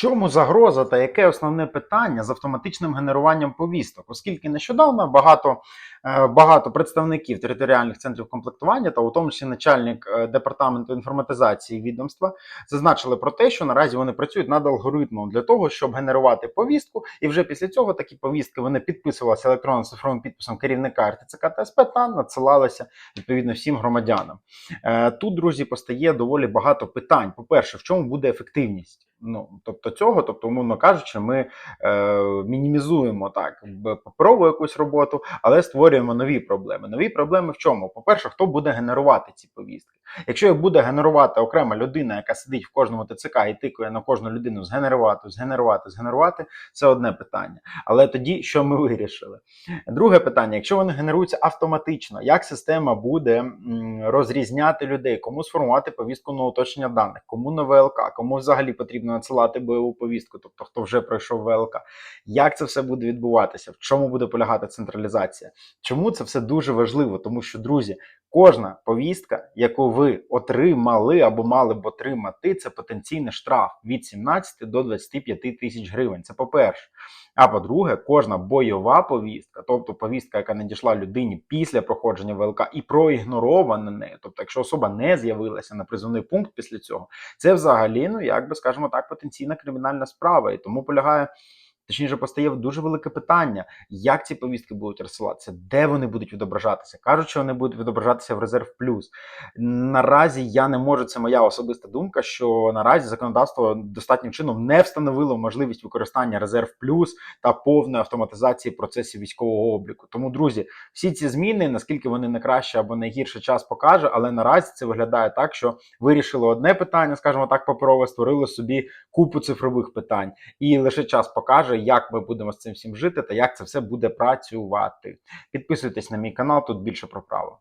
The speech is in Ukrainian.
чому загроза та яке основне питання з автоматичним генеруванням повісток? Оскільки нещодавно багато, е, багато представників територіальних центрів комплектування, та у тому числі начальник е, департаменту інформатизації відомства, зазначили про те, що наразі вони працюють над алгоритмом для того, щоб генерувати повістку, і вже після цього такі повістки вони підписувалися електронним цифровим підписом керівника РТЦК та СП та надсилалися відповідно всім громадянам. Е, Тут, друзі, постає доволі багато питань. По-перше, в чому буде ефективність? Ну, тобто цього, тобто, умовно кажучи, ми е, мінімізуємо так паперову якусь роботу, але створюємо нові проблеми. Нові проблеми в чому? По-перше, хто буде генерувати ці повістки? Якщо їх буде генерувати окрема людина, яка сидить в кожному ТЦК і тикає на кожну людину згенерувати, згенерувати, згенерувати, це одне питання. Але тоді що ми вирішили? Друге питання: якщо вони генеруються автоматично, як система буде розрізняти людей, кому сформувати повістку на уточнення даних, кому на ВЛК, кому взагалі потрібно надсилати бойову повістку, тобто хто вже пройшов ВЛК, як це все буде відбуватися, в чому буде полягати централізація? Чому це все дуже важливо? Тому що, друзі, кожна повістка, яку ви отримали або мали б отримати, це потенційний штраф від 17 до 25 тисяч гривень. Це по-перше. А по-друге, кожна бойова повістка, тобто повістка, яка надійшла людині після проходження ВЛК і проігнорована нею, тобто, якщо особа не з'явилася на призовний пункт після цього, це взагалі, ну як би скажемо так, потенційна кримінальна справа. І тому полягає. Точніше, постає дуже велике питання, як ці повістки будуть розсилатися, де вони будуть відображатися. Кажуть, що вони будуть відображатися в резерв плюс. Наразі я не можу, це моя особиста думка, що наразі законодавство достатнім чином не встановило можливість використання резерв плюс та повної автоматизації процесів військового обліку. Тому, друзі, всі ці зміни, наскільки вони не краще або не гірше час покаже, але наразі це виглядає так, що вирішили одне питання, скажімо так, паперове, створили собі купу цифрових питань, і лише час покаже, як ми будемо з цим всім жити та як це все буде працювати. Підписуйтесь на мій канал, тут більше про право.